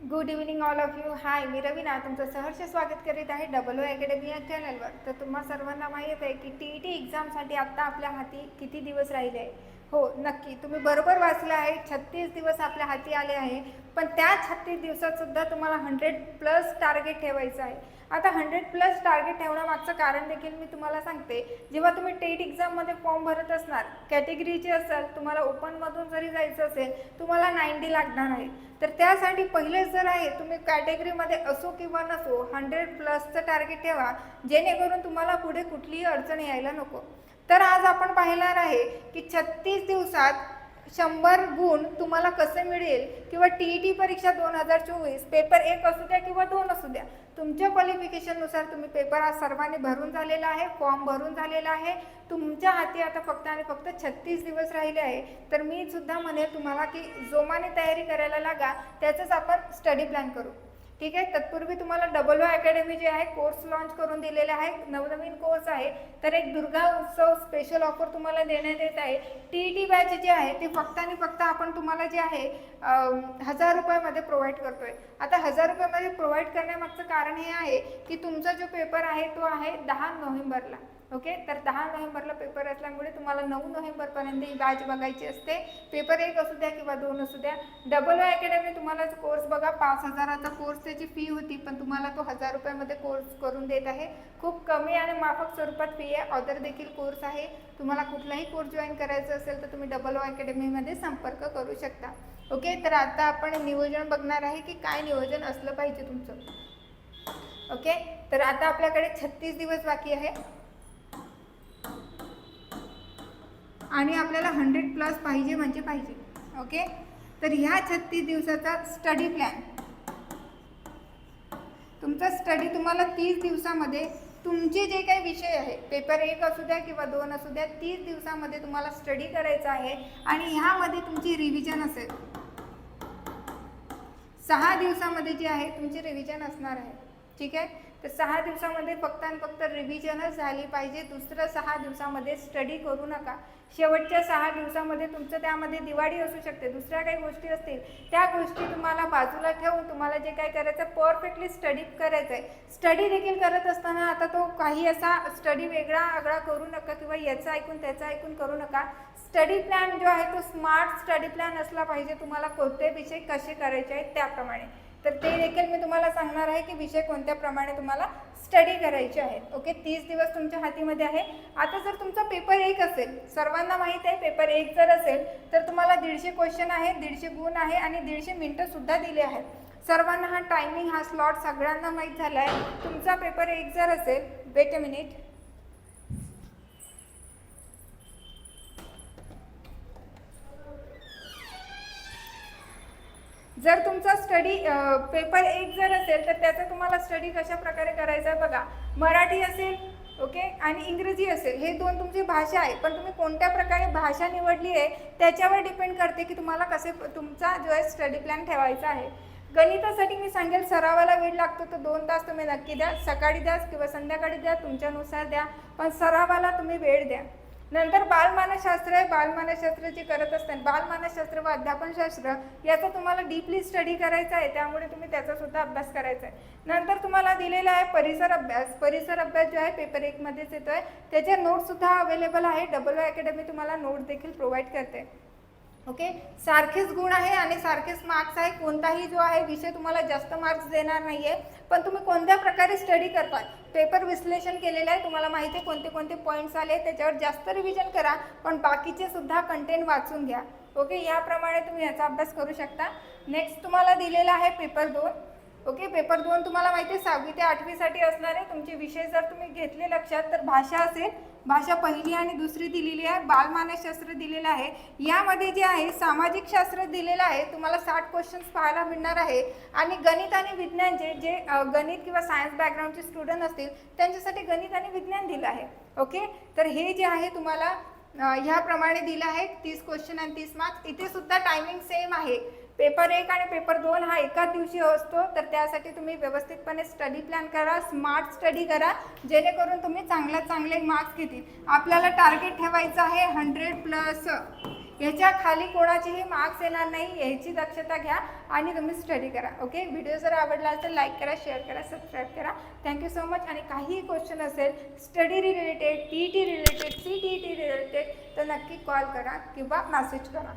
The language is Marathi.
Good evening all of you hi मी रवीना. तुमचं सहर्ष स्वागत करीत आहे डबल ओ अकॅडमी या चॅनलवर तर तुम्हा सर्वांना माहीत आहे की टी ई टी एक्झामसाठी आत्ता आपल्या हाती किती दिवस राहिले? आहे हो नक्की. तुम्ही बरोबर वाचलं आहे. छत्तीस दिवस आपल्या हाती आले आहे. पण त्या छत्तीस दिवसातसुद्धा तुम्हाला हंड्रेड प्लस टार्गेट ठेवायचं आहे. आता हंड्रेड प्लस टार्गेट ठेवण्यामागचं कारण देखील मी तुम्हाला सांगते. जेव्हा तुम्ही टेट एक्झाममध्ये फॉर्म भरत असणार कॅटेगरीचे असाल तुम्हाला ओपनमधून जरी जायचं असेल तुम्हाला नाईन्टी लागणार आहे. तर त्यासाठी पहिले जर आहे तुम्ही कॅटेगरीमध्ये असो किंवा नसो हंड्रेड प्लसचं टार्गेट ठेवा जेणेकरून तुम्हाला पुढे कुठलीही अडचण यायला नको. तर आज आपण पाहणार आहे की छत्तीस दिवसात शंभर गुण तुम्हाला कसे मिळेल? किंवा टी ई टी परीक्षा दोन हजार चोवीस पेपर एक असू द्या किंवा दोन असू द्या. तुमच्या क्वालिफिकेशननुसार तुम्ही पेपर आज सर्वांनी भरून झालेला आहे फॉर्म भरून झालेला आहे. तुमच्या हाती आता फक्त आणि फक्त छत्तीस दिवस राहिले आहे. तर मी सुद्धा म्हणेल तुम्हाला की जोमाने तयारी करायला लागा त्याचंच आपण स्टडी प्लॅन करू. ठीक आहे? तत्पूर्वी तुम्हाला डबल ओ अकॅडमी जे आहे कोर्स लॉन्च करून दिलेले आहे. नवनवीन कोर्स आहे. तर एक दुर्गा उत्सव स्पेशल ऑफर तुम्हाला देण्यात येत आहे. टी ई टी बॅच जे आहे ते फक्त आणि फक्त आपण तुम्हाला जे आहे हजार रुपयामध्ये प्रोव्हाइड करतोय. आता हजार रुपयामध्ये प्रोव्हाइड करण्यामागचं कारण हे आहे की तुमचा जो पेपर आहे तो आहे दहा नोव्हेंबरला. ओके तर दहा नोव्हेंबरला पेपर असल्यामुळे तुम्हाला नऊ नोव्हेंबरपर्यंत ही बॅच बघायची असते. पेपर एक असू द्या किंवा दोन असू द्या. डबल ओ अकॅडमी तुम्हाला कोर्स बघा पाच हजाराचा कोर्स त्याची फी होती पण तुम्हाला तो हजार रुपयामध्ये कोर्स करून देत आहे. खूप कमी आणि माफक स्वरूपात फी आहे. ऑदर देखील कोर्स आहे. तुम्हाला कुठलाही कोर्स जॉईन करायचा असेल तर तुम्ही डबल ओ अकॅडमीमध्ये संपर्क करू शकता. ओके तर आता आपण नियोजन बघणार आहे की काय नियोजन असलं पाहिजे तुमचं. ओके तर आता आपल्याकडे छत्तीस दिवस बाकी आहे. आणि आपल्याला हंड्रेड प्लस पाहिजे म्हणजे पाहिजे. ओके तर ह्या छत्तीस दिवसाचा स्टडी प्लॅन तुमचा स्टडी तुम्हाला तीस दिवसामध्ये तुमचे जे काही विषय आहे पेपर एक असू द्या किंवा दोन असू द्या तीस दिवसामध्ये तुम्हाला स्टडी करायचा आहे आणि ह्यामध्ये तुमची रिव्हिजन असेल. सहा दिवसामध्ये जे आहे तुमची रिव्हिजन असणार आहे. ठीक आहे? तर सहा दिवसामध्ये फक्त आणि फक्त रिव्हिजनच झाली पाहिजे. दुसरं सहा दिवसामध्ये स्टडी करू नका. शेवटच्या सहा दिवसामध्ये तुमचं त्यामध्ये दिवाळी असू शकते. दुसऱ्या काही गोष्टी असतील त्या गोष्टी तुम्हाला बाजूला ठेवून तुम्हाला जे काय करायचं परफेक्टली स्टडी करायचं आहे. स्टडी देखील करत असताना आता तो काही असा स्टडी वेगळा आगळा करू नका किंवा याचं ऐकून त्याचं ऐकून करू नका. स्टडी प्लॅन जो आहे तो स्मार्ट स्टडी प्लॅन असला पाहिजे. तुम्हाला कोणते विषय कसे करायचे आहेत त्याप्रमाणे. तर ते देखील मी तुम्हाला सांगणार आहे की विषय कोणत्या प्रमाणे तुम्हाला स्टडी करायचे आहेत. ओके तीस दिवस तुमच्या हातीमध्ये आहे. आता जर तुमचा पेपर एक असेल सर्वांना माहीत आहे पेपर एक जर असेल तर तुम्हाला दीडशे क्वेश्चन आहे दीडशे गुण आहे आणि दीडशे मिनटंसुद्धा दिले आहेत. सर्वांना हा टायमिंग हा स्लॉट सगळ्यांना माहीत झाला आहे तुमचा पेपर एक जर असेल वेट अ मिनिट जर तुमचा स्टडी पेपर एक जर असेल तर त्याचा तुम्हाला स्टडी कशा प्रकारे करायचा आहे बघा. मराठी असेल ओके आणि इंग्रजी असेल हे दोन तुमची भाषा आहे. पण तुम्ही कोणत्या प्रकारे भाषा निवडली आहे त्याच्यावर डिपेंड करते की तुम्हाला कसे तुमचा जो आहे स्टडी प्लॅन ठेवायचा आहे. गणितासाठी मी सांगेल सरावाला वेळ लागतो तर दोन तास तुम्ही नक्की द्या. सकाळी द्या किंवा संध्याकाळी द्या तुमच्यानुसार द्या. पण सरावाला तुम्ही वेळ द्या. नंतर बालमानसशास्त्र आहे बालमानसशास्त्र जे करत असताना बालमानसशास्त्र व अध्यापनशास्त्र याचा तुम्हाला डीपली स्टडी करायचा आहे त्यामुळे तुम्ही त्याचा सुद्धा अभ्यास करायचा आहे. नंतर तुम्हाला दिलेला आहे परिसर अभ्यास. परिसर अभ्यास जो आहे पेपर एकमध्येच येतो आहे त्याचे नोट्ससुद्धा अवेलेबल आहे. डबल ओ अकॅडमी तुम्हाला नोट देखील प्रोव्हाइड करते. ओके? सारखेच गुण आहे आणि सारखेच मार्क्स आहे. कोणताही जो आहे विषय तुम्हाला जास्त मार्क्स देणार नाही आहे पण तुम्ही कोणत्या प्रकारे स्टडी करतात पेपर विश्लेषण केलेलं आहे. तुम्हाला माहिती आहे कोणते कोणते पॉईंट्स आले त्याच्यावर जास्त रिव्हिजन करा पण बाकीचे सुद्धा कंटेंट वाचून घ्या. ओके? याप्रमाणे तुम्ही याचा अभ्यास करू शकता. नेक्स्ट तुम्हाला दिलेला आहे पेपर दोन. ओके? पेपर दोन तुम्हाला माहिती आहे सहावी ते आठवीसाठी असणार आहे. तुमचे विषय जर तुम्ही घेतले लक्षात तर भाषा असेल भाषा पहिली आणि दुसरी दिलेली आहे बालमानसशास्त्र दिलेलं आहे. यामध्ये जे आहे सामाजिक शास्त्र दिलेलं आहे तुम्हाला साठ क्वेश्चन्स पाहायला मिळणार आहे. आणि गणित आणि विज्ञानचे जे जे गणित किंवा सायन्स बॅकग्राऊंडचे स्टुडंट असतील त्यांच्यासाठी गणित आणि विज्ञान दिलं आहे. ओके तर हे जे आहे तुम्हाला ह्याप्रमाणे दिलं आहे तीस क्वेश्चन आणि तीस मार्क्स इथे सुद्धा टायमिंग सेम आहे. पेपर एक आणि पेपर दोन हा एकाच दिवशी असतो तर त्यासाठी तुम्ही व्यवस्थितपणे स्टडी प्लॅन करा स्मार्ट स्टडी करा जेणेकरून तुम्ही चांगल्यात चांगले मार्क्स घेतील. आपल्याला टार्गेट ठेवायचं आहे हंड्रेड प्लस याच्या खाली कोणाचेही मार्क्स येणार नाही याची दक्षता घ्या आणि तुम्ही स्टडी करा. ओके व्हिडिओ जर आवडला असेल लाईक करा शेअर करा सबस्क्राईब करा. थँक्यू सो मच आणि काहीही क्वेश्चन असेल study related T T related C T T related तर नक्की कॉल करा किंवा मेसेज करा.